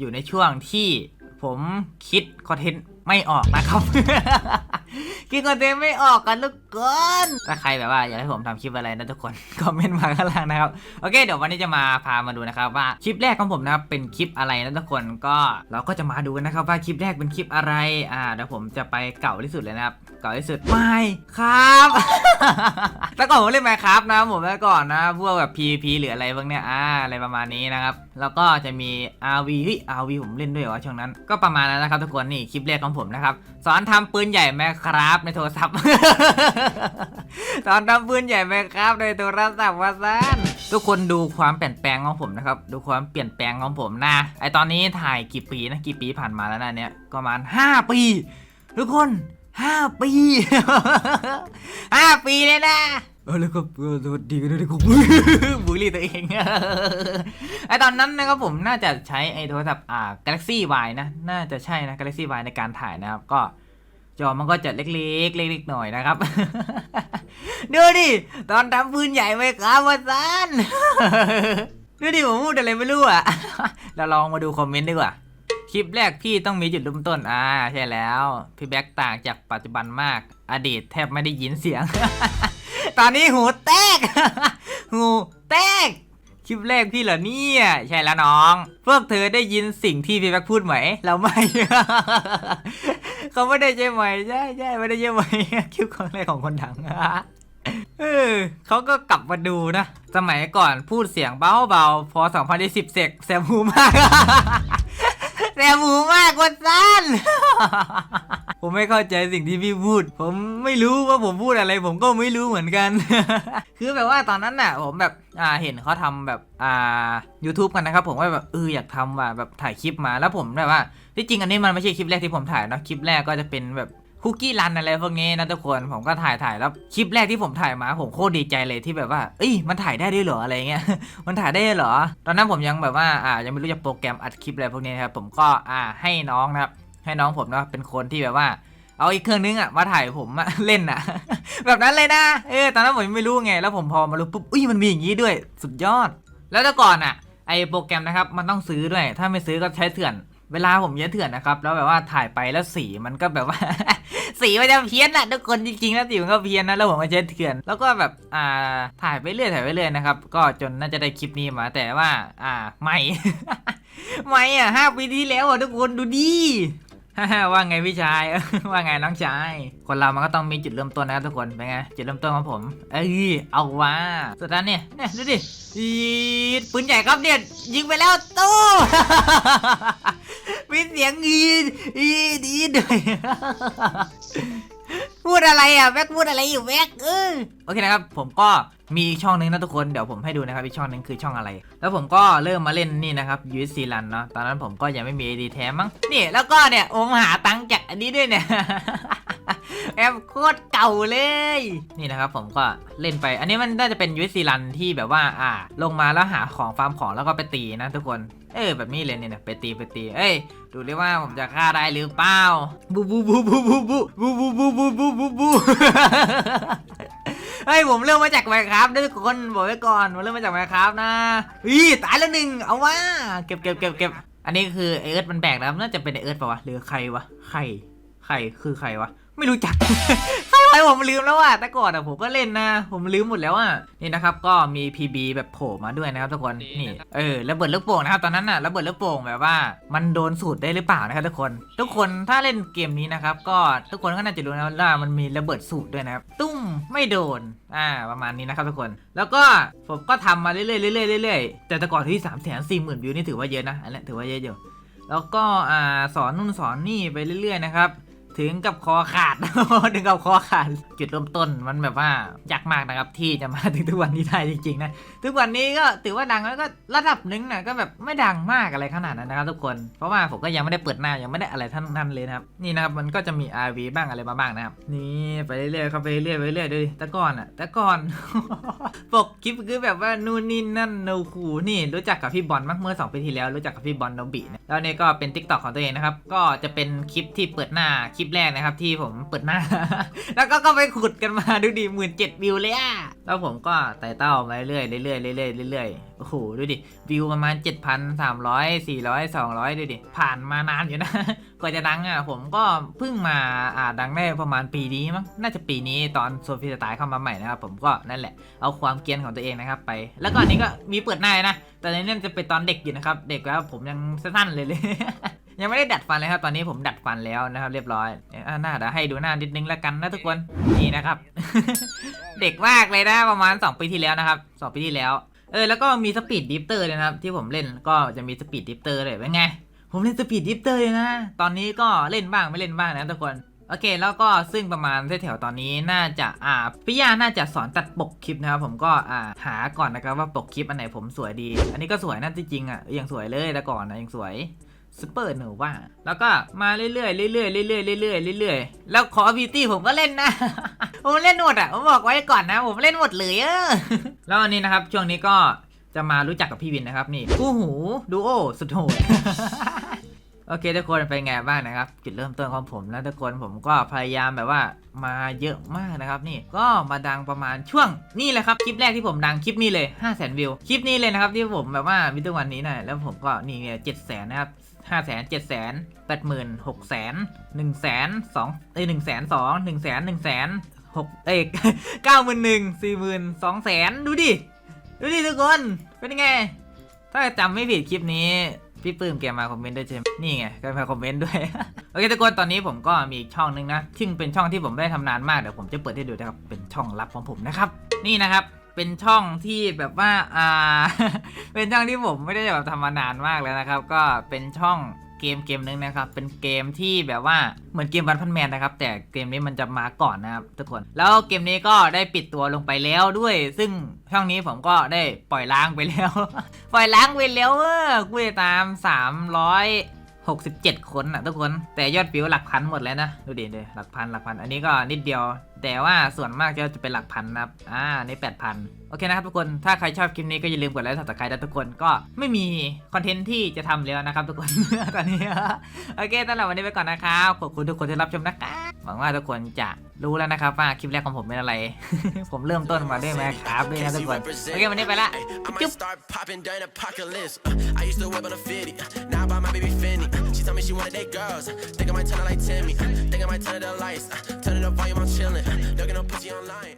อยู่ในช่วงที่ผมคิดคอนเทนต์ไม่ออกนะครับคิดคอนเทนต์ไม่ออกกันทุกคนถ้าใครแบบว่าอยากให้ผมทำคลิปอะไรนะทุกคน คอมเมนต์มาข้างล่างนะครับโอเคเดี๋ยววันนี้จะมาพามาดูนะครับว่าคลิปแรกของผมนะครับเป็นคลิปอะไรนะทุกคนก็เราก็จะมาดูกันนะครับว่าคลิปแรกเป็นคลิปอะไรอ่าเดี๋ยวผมจะไปเก่าที่สุดเลยนะครับเก่าที่สุดไม่ครับแต่ก่อนผมเล่นไมครับนะผมแต่ก่อนนะพวกแบบ PVP หรืออะไรพวกเนี้ยอ่าอะไรประมาณนี้นะครับแล้วก็จะมี RV เฮ้ย RV ผมเล่นด้วยเหรอช่วงนั้น ก็ประมาณนั้นนะครับทุกคนนี่คลิปแรกของผมนะครับ สอนทำปืนใหญ่ไหมครับ ในโทรศัพท์ สอนทำปืนใหญ่ไหมครับ ในโทรศัพท์ว่าซันทุกคนดูความเปลี่ยนแปลงของผมนะครับ ดูความเปลี่ยนแปลงของผมนะไอตอนนี้ถ่ายกี่ปีนะกี่ปีผ่านมาแล้วนะเนี่ยประมาณ 5 ปี ทุกคน 5 ปี 5 ปีเลยนะ เออแล้วก็เออสวัสดีกันด้วยนะครับ บุรีตัวเอง ไอตอนนั้นนะครับผมน่าจะใช้ไอโทรศัพท์อ่า Galaxy Y นะ น่าจะใช่นะ Galaxy Y ในการถ่ายนะครับ ก็จอมันก็จะเล็กๆ เล็กๆหน่อยนะครับ ดูดิ ตอนทำปืนใหญ่ไหมครับวาซัน ดูดิผมพูดอะไรไม่รู้อะ เราลองมาดูคอมเมนต์ดีกว่า คลิปแรกพี่ต้องมีจุดเริ่มต้น อ่า ใช่แล้ว พี่แบ็กต่างจากปัจจุบันมาก อดีตแทบไม่ได้ยินเสียง ตอนนี้หูแตก หูแตก คลิปแรกพี่เหรอเนี่ย ใช่แล้วน้อง พวกเธอได้ยินสิ่งที่พี่แบ็กพูดไหม เราไม่ เขาไม่ได้ใช่ไหม ใช่ใช่ไม่ได้ใช่ไหม คลิปของแรกของคนดังเออเขาก็กลับมาดูนะ สมัยก่อนพูดเสียงเบาๆ พอ 2010 เสกแซมหูมาก แซมหูมากว่าสั้น ผมไม่เข้าใจสิ่งที่พี่พูด ผมไม่รู้ว่าผมพูดอะไร ผมก็ไม่รู้เหมือนกัน คือแบบว่าตอนนั้นน่ะ ผมแบบอ่าเห็นเขาทำแบบอ่า YouTube กันนะครับ ผมก็แบบเอออยากทำว่ะแบบถ่ายคลิปมาแล้วผมแบบว่าที่จริงอันนี้มันไม่ใช่คลิปแรกที่ผมถ่ายนะคลิปแรกก็จะเป็นแบบคุกกี้รันอะไรพวกนี้นะทุกคนผมก็ถ่ายถ่ายแล้วคลิปแรกที่ผมถ่ายมาผมโคตรดีใจเลยที่แบบว่าเอ้ยมันถ่ายได้ด้วยเหรออะไรเงี้ยมันถ่ายได้เหรอ ตอนนั้นผมยังแบบว่าอ่ายังไม่รู้จักโปรแกรมอัดคลิปอะไรพวกนี้นะครับผมก็อ่าให้น้องนะครับ ให้น้องผมเนาะเป็นคนที่แบบว่า เอาอีกเครื่องนึงอะมาถ่ายผมอะเล่นอะ แบบนั้นเลยนะเออตอนนั้นผมไม่รู้ไง แล้วผมพอมารู้ปุ๊บอุ้ยมันมีอย่างนี้ด้วยสุดยอด แล้วแต่ก่อนอะไอโปรแกรมนะครับมันต้องซื้อด้วย ถ้าไม่ซื้อก็ใช้เถื่อนเวลาผมใช้เถื่อนนะครับแล้วแบบว่าถ่ายไปแล้วสีมันก็แบบว่า สีมันจะเพี้ยนอะทุกคนจริงๆแล้วสีมันก็เพี้ยนนะแล้วผมก็ใช้เถื่อน แล้วก็แบบอ่าถ่ายไปเรื่อยถ่ายไปเรื่อยนะครับก็จนน่าจะได้คลิปนี้มา แต่ว่า อ่าไม่ ไม่อะห้าปีที่แล้วอะทุกคนดูดิ ว่าไงพี่ชาย ว่าไงน้องชาย คนเรามันก็ต้องมีจุดเริ่มต้นนะครับทุกคนเป็นไงจุดเริ่มต้นของผม เอ้ยเอาว่าสุดท้ายเนี่ยเนี่ยดูดิยีดปืนใหญ่ครับเนี่ยยิงไปแล้วตู้มีเสียงยีดยีดยีดด้วย พูดอะไรอะแบ็กพูดอะไรอยู่แบ็กเออโอเคนะครับ ผมก็มีช่องหนึงนะทุกคนเดี๋ยวผมให้ดูนะครับอีกช่องนึงคือช่องอะไร แล้วผมก็เริ่มมาเล่นนี่นะครับ USC Run เนาะตอนนั้นผมก็ยังไม่มี ID แท้มั้งนี่แล้วก็เนี่ยผมหาตังค์จากอันนี้ด้วยเนี่ย แอปโคตรเก่าเลย นี่นะครับผมก็เล่นไป อันนี้มันน่าจะเป็น USC Run ที่แบบว่า อ่า ลงมาแล้วหาของฟาร์มของแล้วก็ไปตีนะทุกคน เออแบบนี้เลยเนี่ย ไปตีไปตี เอ้ย ดูดิว่าผมจะฆ่าได้หรือเปล่า บูบูบูบูบูบูบูบูบูบูบูบูบูเฮ้ยผมเริ่มมาจากไมครับทุกคนบอกไว้ก่อนผมเริ่มมาจากไมครับนะอีตายแล้วหนึ่งเอาว่าเก็บเก็บเก็บเก็บอันนี้คือเอิร์ธมันแบกนะครับน่าจะเป็นเอิร์ธป่าวะหรือใครวะใคร รคือใครวะ ไม่รู้จัก ใครวะผมลืมแล้วอะแต่ก่อนอะผมก็เล่นนะ ผมลืมหมดแล้วอะนี่นะครับ ก็มี PB แบบโผล่มาด้วยนะครับทุกคนนี่เออระเบิดลูกโป่งนะครับตอนนั้นน่ะระเบิดลูกโป่งแบบว่า มันโดนสูตรได้หรือเปล่านะครับทุกคน ทุกคนถ้าเล่นเกมนี้นะครับ ก็ทุกคนก็น่าจะรู้นะว่ามันมีระเบิดสูตรด้วยนะครับตุ้มไม่โดนอ่าประมาณนี้นะครับทุกคน แล้วก็ผมก็ทำมาเรื่อยๆเรื่อยๆเรื่อยๆแต่แต่ก่อนที่สามแสนสี่หมื่นวิวนี่ถือว่าเยอะนะอันนี้ถือว่าเยอะอยู่แล้วก็อ่าสอนนู่นสอนนี่ไปเรื่อยๆนะครับ ถึงกับคอขาด ถึงกับคอขาด จุดเริ่มต้นมันแบบว่ายากมากนะครับที่จะมาถึงทุกวันนี้ได้จริงๆนะ ทุกวันนี้ก็ถือว่าดังแล้วก็ระดับหนึงนะก็แบบไม่ดังมากอะไรขนาดนั้นนะครับทุกคน เพราะว่าผมก็ยังไม่ได้เปิดหน้ายังไม่ได้อะไรทั้งนั้นเลยนะครับ นี่นะครับมันก็จะมี RV บ้างอะไรมาบ้างนะครับ นี่ไปเรื่อยๆเข้าไปเรื่อยๆไปเรื่อยๆดูดิแต่ก่อนอะแต่ก่อน ปกคลิปคือแบบว่านู่นนี่นั่นโนคูนี่รู้จักกับพี่บอลมั้งเมื่อ2ปีที่แล้วรู้จักกับพี่บอลโนบิเนี่ยแล้วนี่ก็เป็น t ิ k t o k ของตัวเองนะครับ ก็จะเป็นคลิปที่เปิดหน้าคลิปแรกนะครับ ที่ผมเปิดหน้า แล้วก็ก็ไปขุดกันมาดูดีหมื่นเจ็ดวิวเลยอะแล้วผมก็ไต่เต้ามาเรื่อยเรื่อยเรื่อยเรื่อย โอ้โห ดูดิ วิวประมาณ 7,300 400 200 ดูดิ ผ่านมานานอยู่นะ กว่าจะดังอะ ผมก็เพิ่งมาอ่าดังได้ประมาณปีนี้มั้ง น่าจะปีนี้ตอนโซฟีสไตล์เข้ามาใหม่นะครับ ผมก็นั่นแหละ เอาความเกียนของตัวเองนะครับไป แล้วก็อันนี้ก็มีเปิดหน้านะ แต่ในนี้จะเป็นตอนเด็กอยู่นะครับ เด็กแล้วผมยังสั้นๆเลยเลยยังไม่ได้ดัดฟันเลยครับ ตอนนี้ผมดัดฟันแล้วนะครับเรียบร้อยอ่าหน้าเดี๋ยวให้ดูหน้านิดนึงแล้วกันนะทุกคน นี่นะครับ เด็กมากเลยนะประมาณ 2 ปีที่แล้วนะครับสองปีที่แล้ว เออแล้วก็มีสปีดดิฟเตอร์เลยนะครับ ที่ผมเล่นก็จะมีสปีดดิฟเตอร์เลยเป็นไง ผมเล่นสปีดดิฟเตอร์เลยนะ ตอนนี้ก็เล่นบ้างไม่เล่นบ้างนะทุกคนโอเค แล้วก็ซึ่งประมาณแถวๆตอนนี้น่าจะอ่าพี่ย่าน่าจะสอนตัดปกคลิปนะครับผมก็อ่าหาก่อนนะครับว่าปกคลิปอันไหนผมสวยดี อันนี้ก็สวยนะจริงๆอะยังสวยเลยแต่ก่อนนะยังสวย ซูเปอร์หนูว่าแล้วก็มาเรื่อยๆเรื่อยๆเรื่อยๆเรื่อยๆเรื่อยๆแล้วคอพีตี้ผมก็เล่นนะ ผมเล่นหมดอะผมบอกไว้ก่อนนะ ผมเล่นหมดเลยเออแล้ววันนี้นะครับ ช่วงนี้ก็จะมารู้จักกับพี่วินนะครับนี่คู่หูดูโอสุดโหดโอเคทุกคนเป็นไงบ้างนะครับจุดเริ่มต้นของผมแล้วทุกคนผมก็พยายามแบบว่ามาเยอะมากนะครับนี่ก็มาดังประมาณช่วงนี่แหละครับคลิปแรกที่ผมดังคลิปนี้เลย 5 0 0 0 0 0วิวคลิปนี้เลยนะครับที่ผมแบบว่าวิทุกวันนี้นะแล้วผมก็นี่เนี่ยเจ็ดแสนนะครับ ห้าแสนเจ็ดแสนแปดหมื่นหกแสนหนึ่งแสนสองเอ้ยหนึ่งแสนสองหนึ่งแสนหนึ่งแสนหกเอ้ยเก้าหมื่นหนึ่งสี่หมื่นสองแสนดูดิ ดูดิทุกคน เป็นยังไง ถ้าจำไม่ผิดคลิปนี้ พี่ปื้มแกมาคอมเมนต์ด้วยใช่ไหมนี่ไงแกมาคอมเมนต์ด้วย โอเคทุกคนตอนนี้ผมก็มีอีกช่องนึงนะซึ่งเป็นช่องที่ผมไม่ได้ทำนานมากเดี๋ยวผมจะเปิดให้ดูนะครับเป็นช่องลับของผมนะครับ นี่นะครับ เป็นช่องที่แบบว่าอ่า เป็นช่องที่ผมไม่ได้แบบทำมานานมากแล้วนะครับ ก็เป็นช่องเกมเกมนึงนะครับ เป็นเกมที่แบบว่าเหมือนเกมวันพันแมนนะครับ แต่เกมนี้มันจะมาก่อนนะครับทุกคน แล้วเกมนี้ก็ได้ปิดตัวลงไปแล้วด้วย ซึ่งช่องนี้ผมก็ได้ปล่อยล้างไปแล้ว ปล่อยล้างไปแล้วเออกูติดตาม 67 คนนะทุกคนแต่ยอดวิวหลักพันหมดแล้วนะดูดิเดหลักพันหลักพัน อันนี้ก็นิดเดียว แต่ว่าส่วนมากจะเป็นหลักพันนะครับอ่าใน8,000 โอเคนะครับทุกคนถ้าใครชอบคลิปนี้ก็อย่าลืมกดไลค์สับสไครต์นะทุกคนก็ไม่มีคอนเทนต์ที่จะทำแล้วนะครับทุกคนตอนนี้โอเคสำหรับวันนี้ไปก่อนนะครับขอบคุณทุกคนที่รับชมนะครับ หวังว่าทุกคนจะรู้แล้วนะครับว่าคลิปแรกของผมเป็นอะไร ผมเริ่มต้นมาด้วยแมคครับด้วยนะทุกคน โอเควันนี้ไปละจุ๊บ She told me she wanted date girls. Think I might turn her like Timmy. Think I might turn it the lights. Turn it up volume, I'm chillin'. uh, Don't get no pussy online.